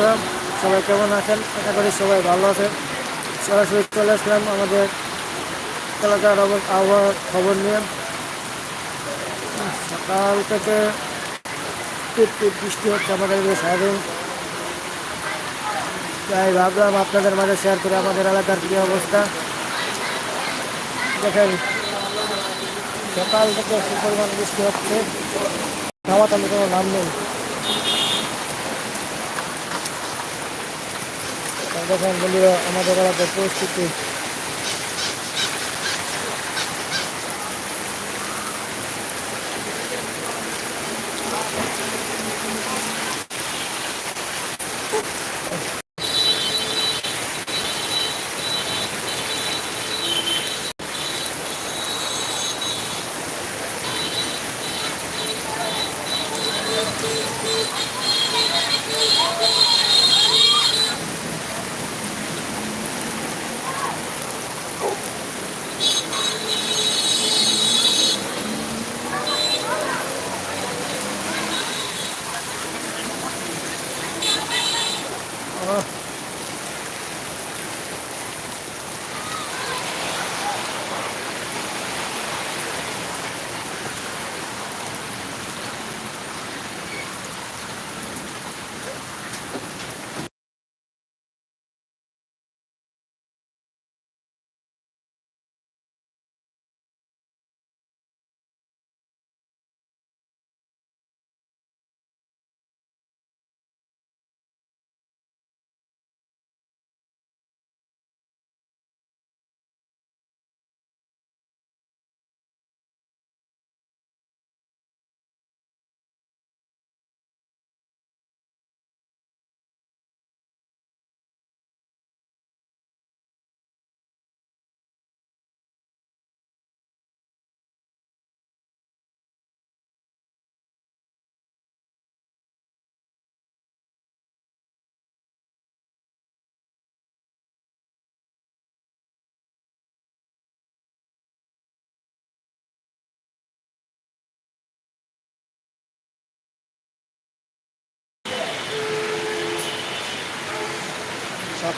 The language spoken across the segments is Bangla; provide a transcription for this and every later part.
বন্ধুরা, সবাই কেমন আছেন? আশা করি সবাই ভালো আছেন। সরাসরি চলে আসলাম আমাদের এলাকার আবহাওয়ার খবর নিয়ে। সকাল থেকে বৃষ্টি হচ্ছে আমাদের সারাদিন। তাই ভাবলাম আপনাদের মাঝে শেয়ার করে আমাদের এলাকার কী অবস্থা। দেখেন, সকাল থেকে কি পরিমাণ বৃষ্টি হচ্ছে? থামাতাম কোনো নাম নেই। দেখেন বলিও আমাদের এলাকার পরিস্থিতি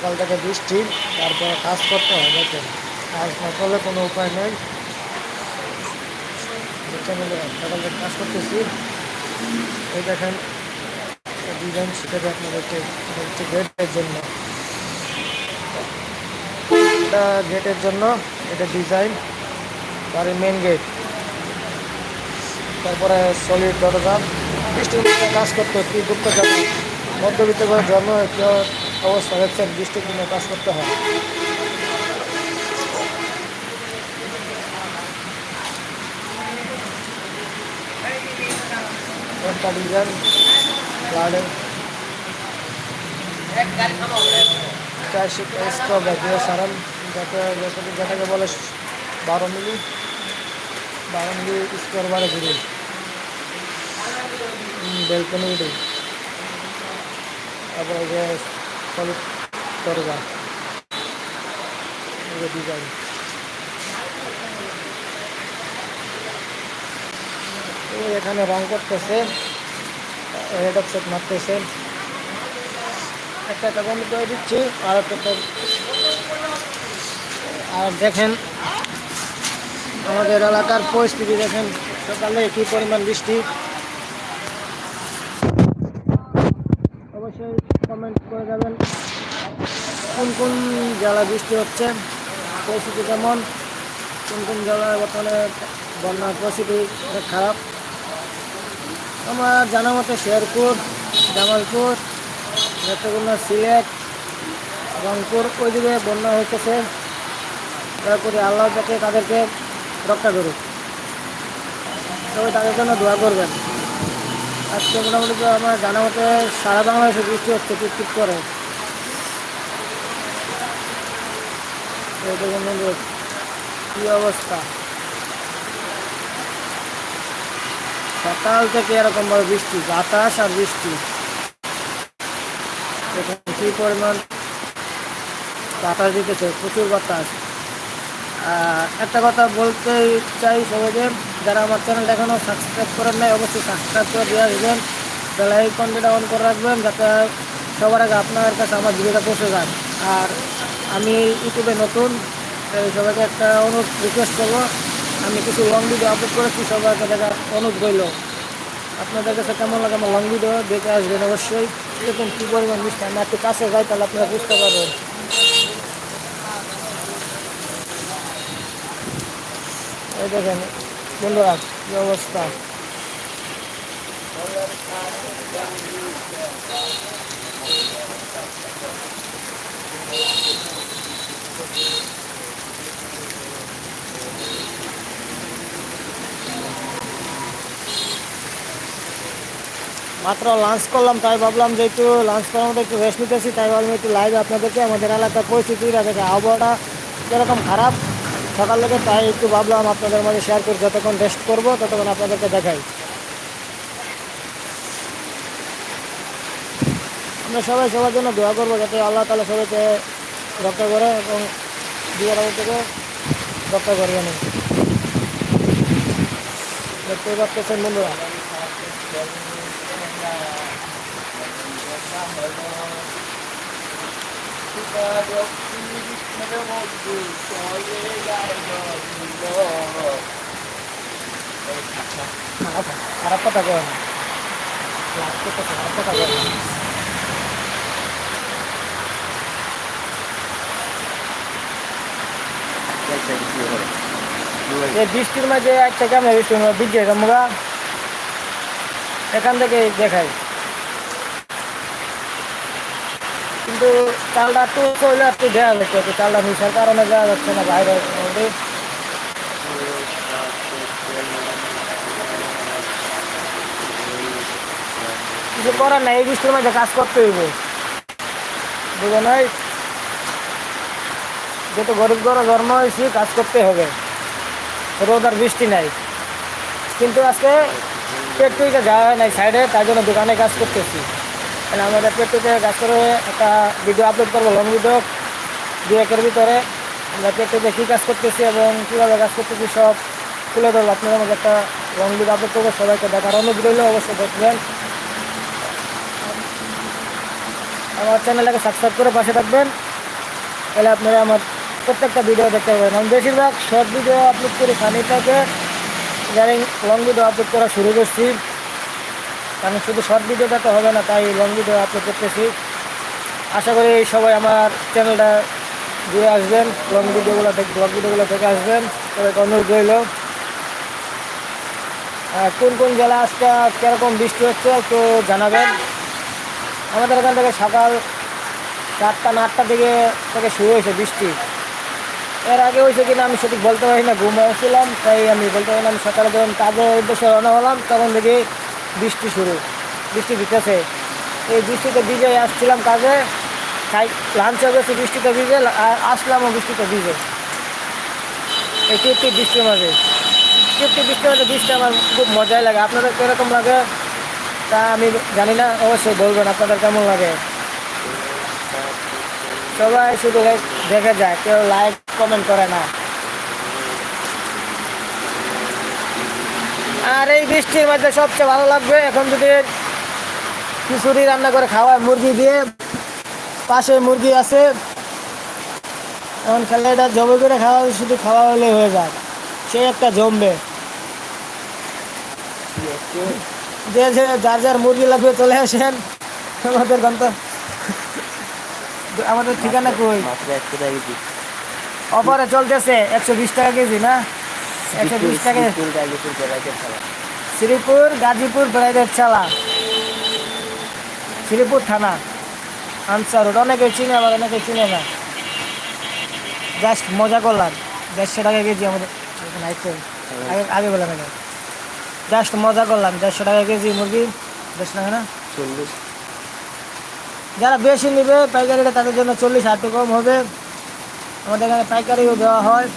সকাল থেকে বৃষ্টি, তারপরে কাজ করতে হয় কাজ না করলে কোনো উপায় নেই। সকাল থেকে কাজ করতেছি। এই দেখেন ডিজাইন শিখে আপনাদেরকে হচ্ছে গেটের জন্য। গেটের জন্য, এটা ডিজাইন বাড়ির মেন গেট তারপরে সলিড দরজা। বৃষ্টির কাজ করতে কি দুঃখজনক। মধ্যবিত্ত করে জন্ম অবস্থা দেখছেন বৃষ্টির কাজ করতে হয়। একটা ডিজাইন গার্ডেন চারশো যেটাকে বলে বারো মিলি বারো মিলি স্কোয়ার বারে ঘুরে। বেলকনি তারপরে যে সলিড দরজা ডিজাইন এখানে রং করতেছে হেড অফ মারতেছে একটা একটা বন্ধ করে দিচ্ছি আর একটা- আর দেখেন আমাদের এলাকার পরিস্থিতি দেখেন সকালে কী পরিমাণ বৃষ্টি অবশ্যই কমেন্ট করে যাবেন। কোন কোন জেলায় বৃষ্টি হচ্ছে, পরিস্থিতি কেমন, কোন কোন জেলায় বর্তমানে বন্যার পরিস্থিতি খারাপ। আমার জানা মতে শেরপুর, জামালপুর, নেত্রকোনা, সিলেট, রংপুর ওই দিকে বন্যা হইতেছে। দয়া করে আল্লাহ যাতে তাদেরকে রক্ষা করুক তবে তাদের জন্য দোয়া করবেন। আজকে মোটামুটি তো আমার জানা মতে সারা বাংলাদেশে বৃষ্টি হচ্ছে টিপ করে। কি অবস্থা? সকাল থেকে এরকম ভাবে বৃষ্টি, বাতাস আর বৃষ্টি। এখানে কি পরিমাণ বাতাস দিতেছে? প্রচুর বাতাস। একটা কথা বলতে চাই সবাইকে, যারা আমার চ্যানেলটা এখনও সাবস্ক্রাইব করেন নাই, অবশ্যই সাবস্ক্রাইব করে দিয়ে আসবেন। বেল আইকনটা অন করে রাখবেন, যাতে সবার আগে আপনার কাছে আমার ভিডিওটা পৌঁছে যান আর আমি ইউটিউবে নতুন সবাইকে একটা অনুরোধ রিকোয়েস্ট করব। আমি কিছু লং ভিডিও আপলোড করেছি, সবাইকে দেখা অনুরোধ রইল। আপনাদের কাছে কেমন লাগে আমার লং ভিডিও দেখে আসবেন অবশ্যই। এরকম কী পরিমাণ মিষ্টি আমি একটু কাছে যাই, তাহলে আপনারা বুঝতে পারবেন। এই দেখেন, বন্ধুরা, কী অবস্থা? মাত্র লাঞ্চ করলাম, তাই ভাবলাম যে একটু লাঞ্চ করার মধ্যে একটু রেস্ট নিতেছি, তাই ভাবলাম একটু লাইভে আপনাদেরকে, আমাদের এলাকার পরিস্থিতিটা দেখে, আবহাওয়াটা কীরকম খারাপ সকাল থেকে তাই একটু ভাবলাম আপনাদের মাঝে শেয়ার করি, যতক্ষণ রেস্ট করব, ততক্ষণ আপনাদেরকে দেখাই। আমরা সবাই সবার জন্য দোয়া করব যাতে আল্লাহ তালা সবাইকে রক্ষা করে এবং বিয়ের আগে থেকে রক্ষা নেই দেখতে পাচ্ছেন বন্ধুরা। খারাপ খারাপ কথা করে না লাভ করতে খারাপ কথা করে না এই বৃষ্টির মাঝে একটা কেমন বৃষ্টি বৃষ্টি আমরা এখান থেকে দেখাই। কিন্তু চালটা একটু করলে একটু দেওয়া যাচ্ছে একটু চালটা মিশার কারণে দেওয়া যাচ্ছে না বাইরে মধ্যে। কিছু করার নাই, এই বৃষ্টির মধ্যে কাজ করতে হইব। বুঝো নাই? যেহেতু গরিব ঘরে জন্ম হয়েছি, কাজ করতে হবে। রোদ আর বৃষ্টি নাই। কিন্তু আজকে পেট্রোলকে যাওয়া হয় নাই সাইডে তার জন্য দোকানে কাজ করতেছি। তাহলে আমাদের পেট্রোলকে কাজ করে একটা ভিডিও আপলোড করব লং ভিডিও দু একের ভিতরে। আমরা পেট্রোলে কী কাজ করতেছি এবং কীভাবে কাজ করতেছি সব তুলে ধরবো। আপনাদের মধ্যে একটা লং ভিডিও আপলোড করব, সবাইকে দেখার অনুরোধ রইলে, অবশ্যই দেখবেন। আমার চ্যানেলটাকে সাবস্ক্রাইব করে পাশে থাকবেন। তাহলে আপনারা আমার প্রত্যেকটা ভিডিও দেখতে পাবেন আমি বেশিরভাগ শর্ট ভিডিও আপলোড করি খানিটাকে যারা লং ভিডিও আপলোড করা শুরু করছি। কারণ শুধু শর্ট ভিডিওটা তো হবে না, তাই লং ভিডিও আপলোড করতেছি আশা করি সবাই আমার চ্যানেলটা দিয়ে আসবেন লং ভিডিওগুলো দেখে ব্লগ ভিডিওগুলো দেখে আসবেন। সবাইকে অনুরোধ রইল। কোন কোন জেলা আজকে কীরকম বৃষ্টি হচ্ছে একটু জানাবেন। আমাদের এখান থেকে সকাল চারটা না আটটা দিকে থেকে শুরু হয়েছে বৃষ্টি। এর আগে হয়েছে কিনা আমি সঠিক বলতে পারি না ঘুমাইছিলাম তাই আমি বলতে পারি না, আমি সকালে যখন কাজের উদ্দেশ্যে রওনা হলাম, তখন দেখি বৃষ্টি শুরু, বৃষ্টি দিতেছে। এই বৃষ্টিতে ভিজে আসছিলাম কাজে খাই লাঞ্চে গেছি বৃষ্টিতে ভিজে আসলামও বৃষ্টিতে ভিজে। এই টিপটি বৃষ্টির মাঝে। টিপটি বৃষ্টির মাঝে বৃষ্টি আমার খুব মজাই লাগে। আপনাদের কীরকম লাগে? তা আমি জানি না, অবশ্যই বলবেন আপনাদের কেমন লাগে। সবাই শুধু দেখে যায়, কেউ লাইক কমেন্ট করে না। আর এই বৃষ্টির মধ্যে সবচেয়ে ভালো লাগবে এখন যদি খিচুড়ি রান্না করে খাওয়ায় মুরগি দিয়ে পাশে মুরগি আছে। এখন খেলে এটা জমে করে খাওয়া শুধু খাওয়া হলে হয়ে যায়। সে একটা জমবে। যে যে যার যার মুরগি লাগবে চলে আসেন। আমাদের গন্ত আমাদের ঠিকানা কই? অফারে চলতেছে একশো বিশ টাকা কেজি না? একশো বিশ টাকা শ্রীপুর গাজীপুর বেড়াইদের চালা। শ্রীপুর থানা। আনসার রোড অনেকে চিনে আবার অনেকে চিনে না। জাস্ট মজা করলাম। দেড়শো টাকা কেজি আমাদের আইতে আগে আগে বলে না জাস্ট মজা করলাম। দেড়শো টাকা কেজি মুরগি। দেড়শো টাকা না? চল্লিশ। যারা বেশি নেবে পাইকারিটা তাদের জন্য চল্লিশ হাজার কম হবে। আমাদের এখানে পাইকারিও দেওয়া হয়।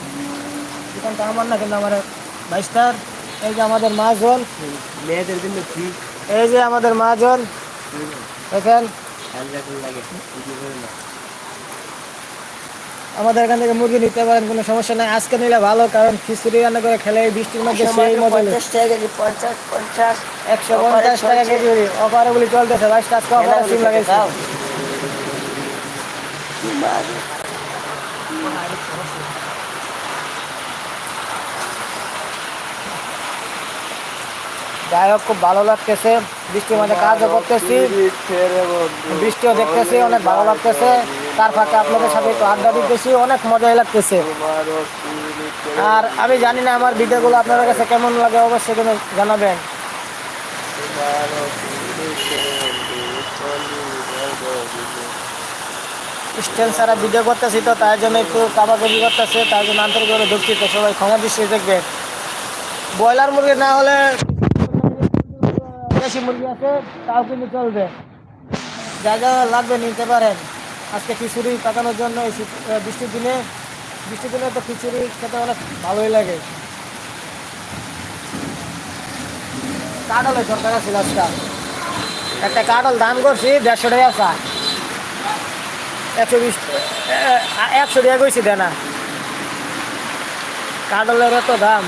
দোকানটা আমার না কিন্তু আমার বাইশটার এই যে আমাদের মাজন। মেয়েদের জন্য ফ্রি এই যে আমাদের মাজন। দেখেন। লাগে আমাদের এখান থেকে মুরগি নিতে পারেন কোনো সমস্যা নাই। আজকে নিলে ভালো কারণ খিচুড়ি রান্না করে খেলে এই বৃষ্টির মধ্যে সেই মজা পঞ্চাশ টাকা কেজি পঞ্চাশ পঞ্চাশ একশো পঞ্চাশ টাকা কেজি অফারগুলি চলতেছে বাইশ টাকা লাগাইছে। যাই হোক, খুব ভালো লাগতেছে। বৃষ্টির মধ্যে কাজও করতেছি। বৃষ্টিও দেখতেছি, অনেক ভালো লাগতেছে। তার ফাঁকে আপনাদের সাথে একটু আড্ডা দিতেছি, অনেক মজাই লাগতেছে। আর আমি জানি না আমার ভিডিওগুলো আপনাদের কাছে কেমন লাগে, অবশ্যই কিন্তু জানাবেন। স্ট্যান্ড ছাড়া ভিডিও করতেছি তো তার জন্য একটু কাবাকাবি করতেছে তার জন্য আন্তরিকভাবে দুঃখিত। সবাই ক্ষমা দৃষ্টি দেখবে ব্রয়লার মুরগি না হলে দেশি মুরগি আছে, তাও কিন্তু চলবে। জায়গা লাগবে নিতে পারেন। আজকে খিচুড়ি পাকানোর জন্য এই বৃষ্টির দিনে। বৃষ্টির দিনে তো খিচুড়ি খেতে অনেক ভালোই লাগে। কাটলের দরকার আছে আজকাল একটা কাটল দাম করছি, দেড়শো টাকা চা একশো বিশ একশো টাকা কইছি দেনা কাটলের এত দাম।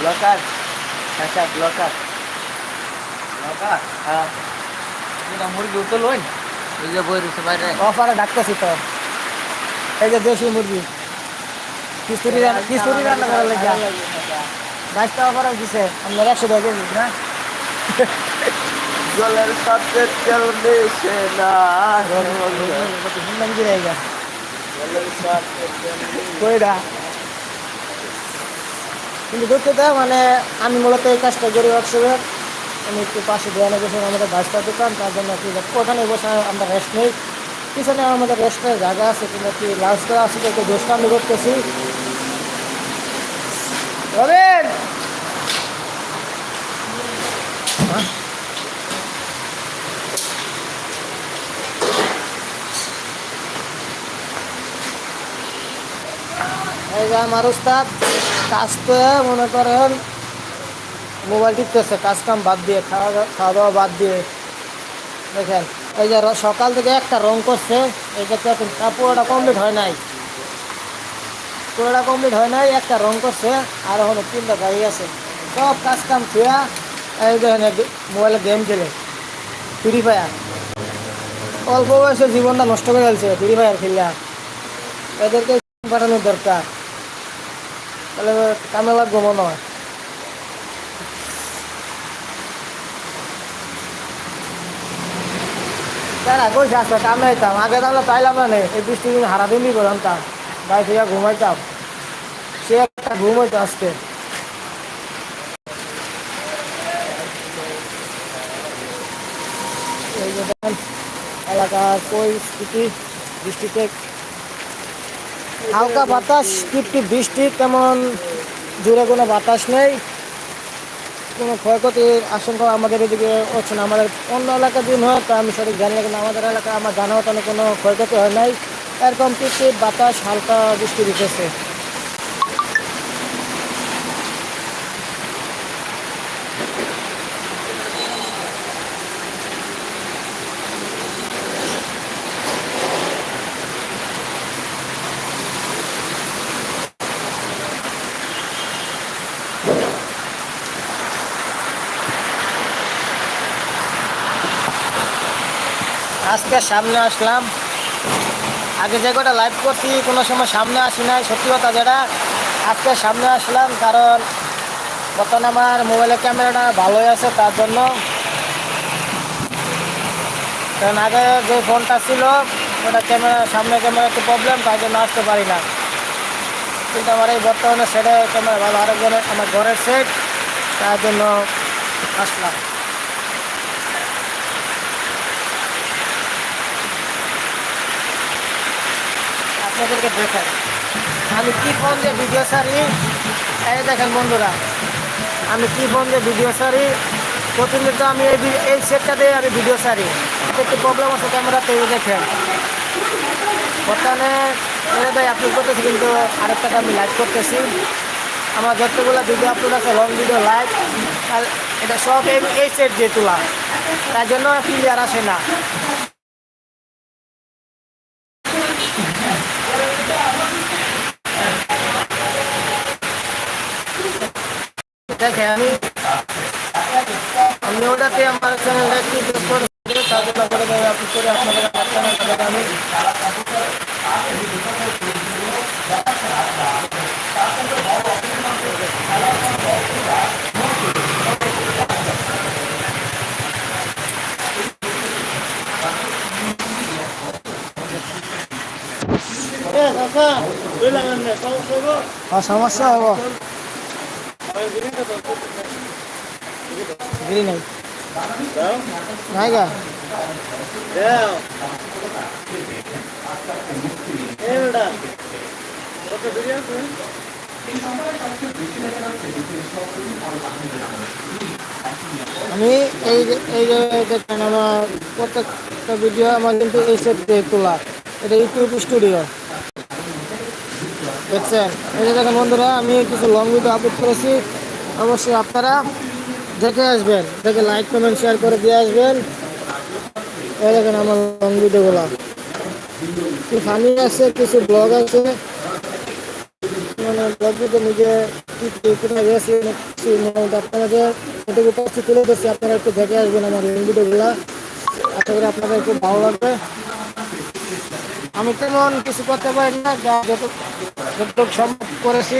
ব্লকার আচ্ছা ব্লকার লঙ্কা হ্যাঁ। এটা মুরগি উঠে লইন ওই যে বই রয়েছে বাইরে। অফারে ডাকতেছি তো। এই যে দেশি মুরগি। খিচুড়ি রান্না খিচুড়ি রান্না করার লেগে। বাইশটা অফারে দিছে আপনার একশো টাকা কেজি না? জলের সাথে তেল মিশে না। জলের সাথে তেল মিশে কইরা কিন্তু দুঃখিত মানে আমি মূলত এই কাজটা করি হচ্ছে আমি একটু পাশে দেওয়ানো বসে আমাদের বাইশটা দোকান তার জন্য কি ওখানে বসে আমরা রেস্ট নেই পিছনে আমাদের রেস্টের জায়গা আছে, কিন্তু কি করা আছে, তো একটু আমি করতেছি রবেন হ্যাঁ? এই যে আমার উস্তাদ কাজ তো মনে করেন মোবাইল টিপতেছে, কাজ কাম বাদ দিয়ে খাওয়া খাওয়া দাওয়া বাদ দিয়ে। দেখেন, এই যে সকাল থেকে একটা রং করছে এটা তো এখন পুরোটা কমপ্লিট হয় নাই। পুরোটা কমপ্লিট হয় নাই, একটা রং করছে, আর এখন তিনটা গাড়ি আছে। সব কাজ কাম থুয়া, এই দেখেন মোবাইলে গেম খেলে ফ্রি ফায়ার অল্প বয়সে জীবনটা নষ্ট করে ফেলছে ফ্রি ফায়ার খেলিয়া এদেরকে পাঠানোর দরকার। তাহলে কামে লাগবো মনে হয় তারা কইছে আসলে কামে হইতাম আগে তাহলে পাইলাম না নে। এই বৃষ্টি দিন হারা দিনই করতাম বাইরে থেকে ঘুমাইতাম সে একটা ঘুম হইতো আজকে। এই যে দেখেন এলাকার বৃষ্টিতে হালকা বাতাস টিপ টিপ বৃষ্টি, তেমন জোরে কোনো বাতাস নেই। কোনো ক্ষয়ক্ষতির আশঙ্কা আমাদের এদিকে হচ্ছে না। আমাদের অন্য এলাকা দিন হয় তা আমি সঠিক জানি না, কিন্তু আমাদের এলাকায়, আমার জানা কোনো ক্ষয়ক্ষতি হয় নাই। এরকম টিপ টিপ বাতাস, হালকা বৃষ্টি দিতেছে। আজকে সামনে আসলাম। আগে যে কটা লাইভ করছি, কোনো সময় সামনে আসি নাই। সত্যি কথা যেটা, আজকে সামনে আসলাম কারণ বর্তমানে আমার মোবাইলের ক্যামেরাটা ভালোই আছে, তার জন্য। কারণ আগে যে ফোনটা ছিল, ওটা ক্যামেরা সামনে ক্যামেরা একটু প্রবলেম তার জন্য আসতে পারি না। কিন্তু আমার এই বর্তমানে সেটে ক্যামেরা ভালো, আরেকজনের, আমার ঘরের সেট তার জন্য আসলাম। আপনাদেরকে দেখাই। আমি কি ফোন দিয়ে ভিডিও সারি এই দেখেন বন্ধুরা, আমি কি ফোন দিয়ে ভিডিও সারি প্রতিনিয়ত আমি এই এই সেটটা দিয়ে আমি ভিডিও সারি একটু প্রবলেম আছে ক্যামেরাতে দেখেন। বর্তমানে ভাই আপলোড করতেছি কিন্তু আরেকটাকে আমি লাইভ করতেছি। আমার যতগুলো ভিডিও আপলোড আছে লং ভিডিও লাইভ আর এটা সব এই এই সেট দিয়ে তোলা। তার জন্য ক্লিয়ার আসে না। দেখেন আমি আমি ওটাতে আমার চ্যানেলটা একটু কাজগুলো করে দেবে আপনি করে আপনাদের আপনাদের আমি সমস্যা হব? গিরি নাই নাই গা আমি এই এই আমার প্রত্যেকটা ভিডিও আমার কিন্তু এই সেট দিয়ে তোলা এটা ইউটিউব স্টুডিও দেখছেন? এই যে দেখেন বন্ধুরা, আমি কিছু লং ভিডিও আপলোড করেছি। অবশ্যই আপনারা দেখে আসবেন। দেখে লাইক কমেন্ট শেয়ার করে দিয়ে আসবেন। দেখেন আমার লং ভিডিওগুলো কিছু ফানি আছে, কিছু ব্লগ আছে। মানে ব্লগ ভিডিও নিজে আপনাদের এটুকু পাচ্ছি তুলে দিচ্ছি আপনারা একটু দেখে আসবেন আমার লং ভিডিওগুলো আশা করি আপনাদের খুব ভালো লাগবে। আমি তেমন কিছু করতে পারি না যত যতটুকু সম্ভব করেছি।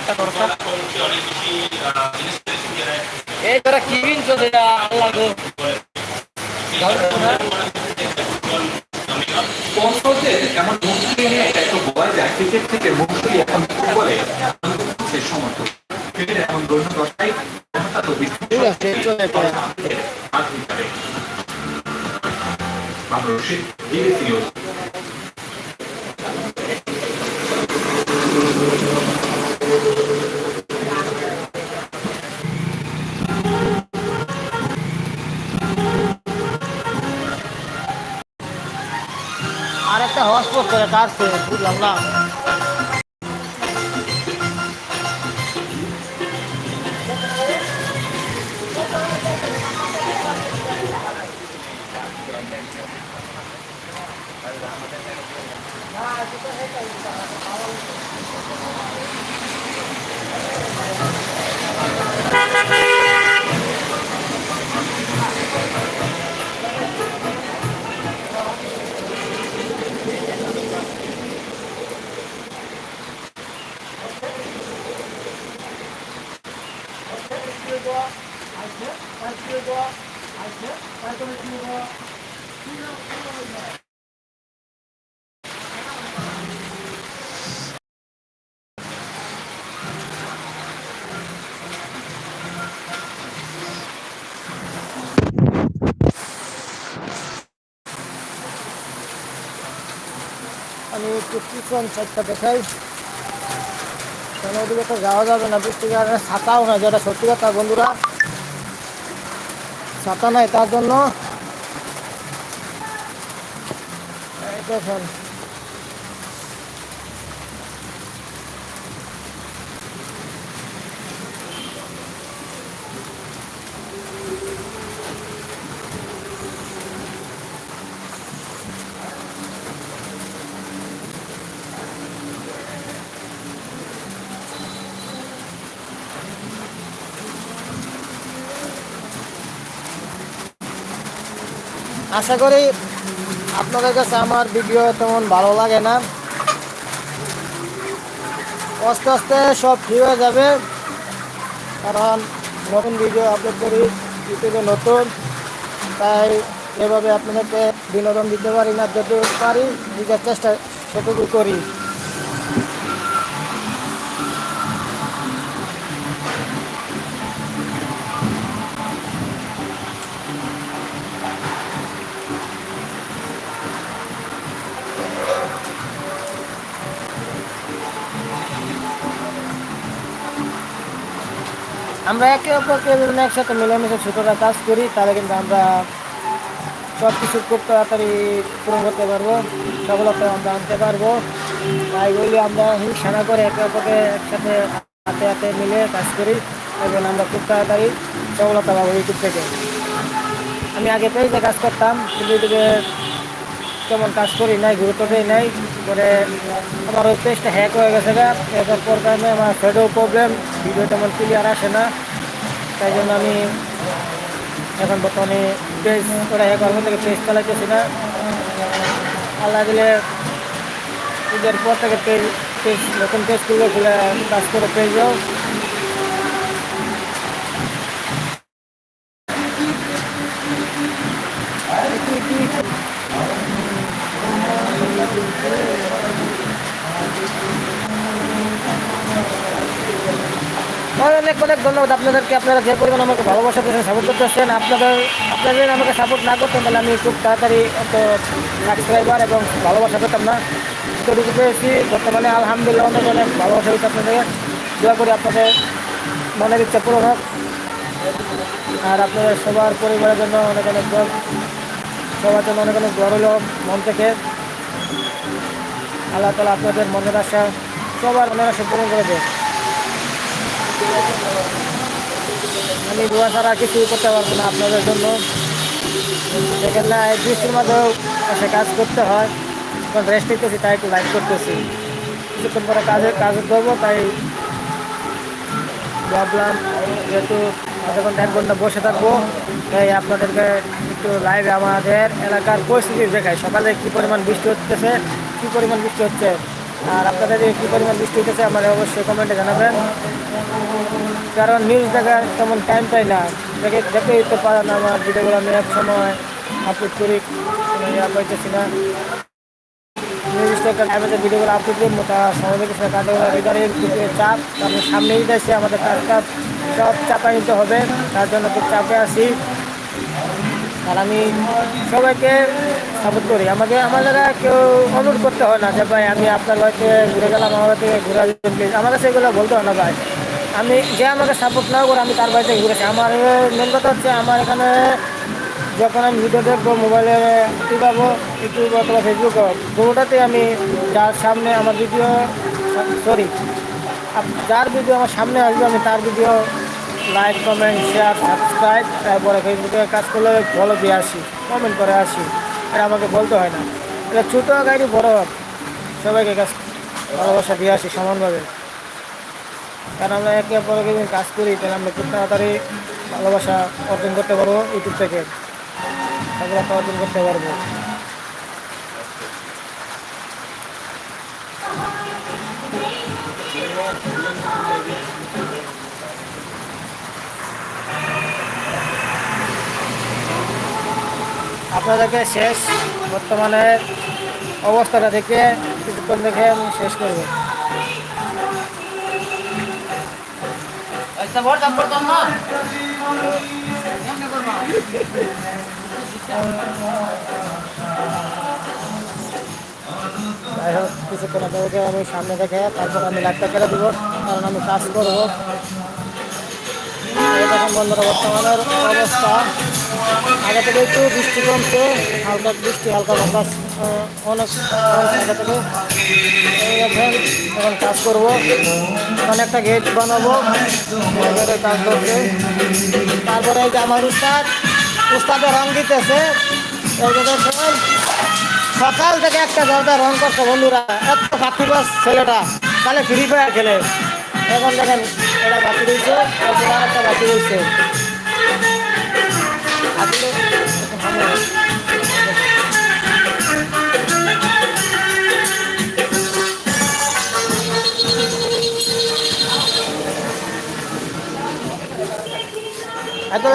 একটু লাইটটা আর একটা হটস্পট করে কাটছে বুঝলাম না? আমি একটু সাইডটা দেখাই। কেন ওদিকে তো যাওয়া যাবে না, বৃষ্টির কারণে ছাতাও না, যেটা সত্যি কথা বন্ধুরা। ছাতা নাই তার জন্য। দেখেন। আশা করি আপনাদের কাছে আমার ভিডিও তেমন ভালো লাগে না। আস্তে আস্তে সব ফ্রি হয়ে যাবে। কারণ নতুন ভিডিও আপলোড করি ইউটিউবে নতুন। তাই এভাবে আপনাদেরকে বিনোদন দিতে পারি না, যতটুকু পারি নিজের চেষ্টা সেটুকু করি। আমরা একে অপরকে যদি একসাথে মিলেমিশে ছোটরা কাজ করি, তাহলে কিন্তু আমরা সব কিছু খুব তাড়াতাড়ি পূরণ করতে পারব, সফলতা আমরা আনতে পারব। তাই বলি আমরা হিংসা না করে একে অপরকে একসাথে হাতে হাতে মিলে কাজ করি এবং আমরা খুব তাড়াতাড়ি সফলতা পাবো ইউটিউব থেকে। আমি আগে পেজে কাজ করতাম, কিন্তু ইউটিউবে তেমন কাজ করি নাই গুরুত্ব দিই নাই। পরে আমার ওই পেজটা হ্যাক হয়ে গেছে গা পর কারণে আমার ফেডও প্রবলেম ভিডিও তেমন ক্লিয়ার আসে না। তাই জন্য আমি এখন বর্তমানে পেজ করে হ্যাক হওয়ার থেকে পেজ চালাইতেছি না। আল্লাহ দিলে ঈদের পর থেকে পেজ পেজ নতুন পেজ খুলে খুলে কাজ করে পেয়ে অনেক অনেক ধন্যবাদ আপনাদেরকে, আপনারা যে পরিমাণ আমাকে ভালোবাসা দিয়েছেন সাপোর্ট করতেছেন আপনাদের আপনারা যদি আমাকে সাপোর্ট না করতেন তাহলে আমি খুব তাড়াতাড়ি এত সাবস্ক্রাইবার এবং ভালোবাসা পেতাম না। যতটুকু পেয়েছি। বর্তমানে আলহামদুলিল্লাহ অনেক অনেক ভালোবাসা হয়েছে আপনাদের। দোয়া করি আপনাদের মনের ইচ্ছা পূরণ হোক। আর আপনাদের সবার পরিবারের জন্য অনেক অনেক সবার জন্য অনেক অনেক দোয়া মন থেকে। আল্লাহ তালা আপনাদের মনের আশা, সবার মনের আশা পূরণ করে দেয়। আমি দোয়া ছাড়া কিছুই করতে পারব না আপনাদের জন্য। দেখেন না, এই বৃষ্টির এসে কাজ করতে হয়। এখন রেস্ট নিতেছি, তাই একটু লাইট করতেছি। কিছুক্ষণ পরে কাজে, কাজ করব তাই ভাবলাম যেহেতু ঘণ্টা এক ঘণ্টা বসে থাকব, তাই আপনাদেরকে একটু লাইভে আমাদের এলাকার পরিস্থিতি দেখায় সকালে কী পরিমাণ বৃষ্টি হচ্ছে, কী পরিমাণ বৃষ্টি হচ্ছে? আর আপনাদের কী পরিমাণ বৃষ্টি হতেছে আমার অবশ্যই কমেন্টে জানাবেন। কারণ নিউজ দেখার তেমন টাইম পাই না। দেখে দেখে দিতে পারেন না আমার ভিডিওগুলো আমি এক সময় আপলোড করি। পাইতেছি না। ভিডিওগুলো আপলোড করব তা সময় দেখেছে দিকে চাপ। তারপরে সামনেই যাচ্ছে আমাদের কাজটা সব চাপা নিতে হবে। তার জন্য খুব চাপে আছি। আর আমি সবাইকে সাপোর্ট করি। আমাকে আমার দ্বারা কেউ অনুরোধ করতে হয় না যে, ভাই, আমি আপনার বাড়িতে ঘুরে গেলাম, আমার বাড়িতে ঘুরে আসবেন প্লিজ আমার কাছে এগুলো বলতে হয় না, ভাই। আমি, যে আমাকে সাপোর্ট না করে আমি তার বাড়িতে ঘুরেছি। আমার মেন কথা হচ্ছে আমার এখানে যখন আমি ভিডিও দেখব মোবাইলে পাবো ইউটিউব অথবা ফেসবুক দুটাতে আমি যার সামনে আমার ভিডিও সরি যার ভিডিও আমার সামনে আসবে, আমি তার video like comment share subscribe তারপরে ফেসবুকে কাজ করলে ফলো দিয়ে আসি কমেন্ট করে আসি। এটা আমাকে বলতে হয় না। এটা ছোটো গাড়ি বড় হোক, সবাইকে কাজ ভালোবাসা দিয়ে আসি সমানভাবে। কারণ আমরা একে অপরকে যদি কাজ করি তাহলে আমরা খুব তাড়াতাড়ি ভালোবাসা অর্জন করতে পারব ইউটিউব থেকে। সফলতা অর্জন করতে পারব। আপনাদেরকে শেষ বর্তমানে অবস্থাটা থেকে কিছুক্ষণ দেখে আমি শেষ করব। দাম যাই হোক কিছুক্ষণ আপনাদেরকে আমি সামনে দেখে তারপর আমি লাইটটা কেটে দেবো কারণ আমি কাজ করব। বন্ধুরা বর্তমানের অবস্থা। আগে থেকে একটু বৃষ্টি কমছে, হালকা বৃষ্টি, হালকা বাতাস অনেক আগে এখন কাজ করব। এখন একটা গেট বানাবো কাজ করছে তারপরে এই যে আমার উস্তাদ, উস্তাদে রং দিতেছে। সকাল থেকে একটা দরজা রং করছে বন্ধুরা। এত ফাঁকিবাস ছেলেটা তাহলে ফ্রি ফায়ার খেলে। এখন দেখেন, এটা বাকি রয়েছে একটা বাকি রয়েছে এত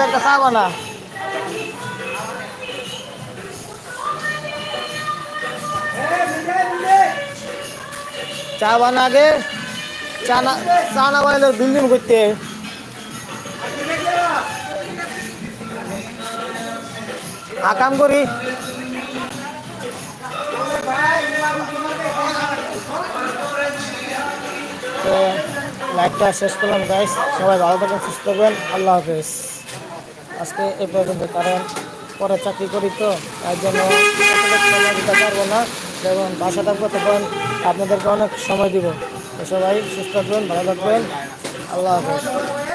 একটা চা বানা চা বানা আগে চা না চা না বানালে বিল্ডিং করতে। আকাম করি। তো, লাইভটা শেষ করলাম গাইস সবাই ভালো থাকবেন সুস্থ থাকবেন আল্লাহ হাফেজ। আজকে এ পর্যন্ত, কারণ পরে চাকরি করি তো, তার জন্য সময় দিতে পারব না। যেমন বাসা থাকব তখন আপনাদেরকে অনেক সময় দিব। সবাই সুস্থ থাকবেন, ভালো থাকবেন। আল্লাহ হাফেজ।